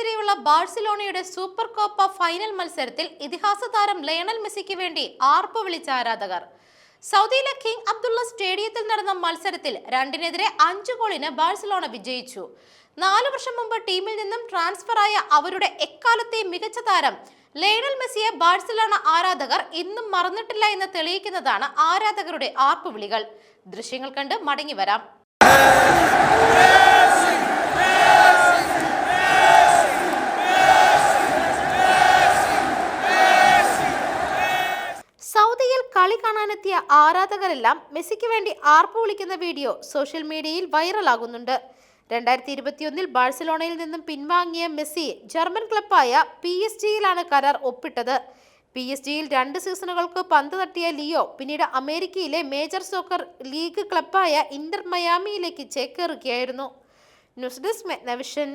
റയലിനെതിരെയുള്ള ബാഴ്സലോണയുടെ super Copa final മത്സരത്തിൽ ഇതിഹാസ താരം ലയണൽ മെസ്സിക്ക് വേണ്ടി ആർപ്പ് വിളിച്ച ആരാധകർ. സൗദിയിലെ കിങ് അബ്ദുള്ള സ്റ്റേഡിയത്തിൽ നടന്ന മത്സരത്തിൽ രണ്ടിനെതിരെ അഞ്ച് ഗോളിന് ബാഴ്സലോണ വിജയിച്ചു. നാലു വർഷം മുമ്പ് ടീമിൽ നിന്നും ട്രാൻസ്ഫറായ അവരുടെ എക്കാലത്തെ മികച്ച താരം ലയണൽ മെസ്സിയെ ബാഴ്സലോണ ആരാധകർ ഇന്നും മറന്നിട്ടില്ല എന്ന് തെളിയിക്കുന്നതാണ് ആരാധകരുടെ ആർപ്പുവിളികൾ ദൃശ്യങ്ങൾ കണ്ട് മടങ്ങി വരാം. കളി കാണാനെത്തിയ ആരാധകരെല്ലാം മെസ്സിക്ക് വേണ്ടി ആർപ്പ് വിളിക്കുന്ന വീഡിയോ സോഷ്യൽ മീഡിയയിൽ വൈറലാകുന്നുണ്ട്. രണ്ടായിരത്തി ഇരുപത്തിയൊന്നിൽ ബാഴ്സലോണയിൽ നിന്നും പിൻവാങ്ങിയ മെസ്സി ജർമ്മൻ ക്ലബായ പി എസ് ജിയിലാണ് കരാർ ഒപ്പിട്ടത്. പി എസ് ജിയിൽ രണ്ട് സീസണുകൾക്ക് പന്ത് തട്ടിയ ലിയോ പിന്നീട് അമേരിക്കയിലെ മേജർ സോക്കർ ലീഗ് ക്ലബായ ഇന്റർ മയാമിയിലേക്ക് ചേക്കേറുകയായിരുന്നു. News desk മെഗ്നവിഷൻ.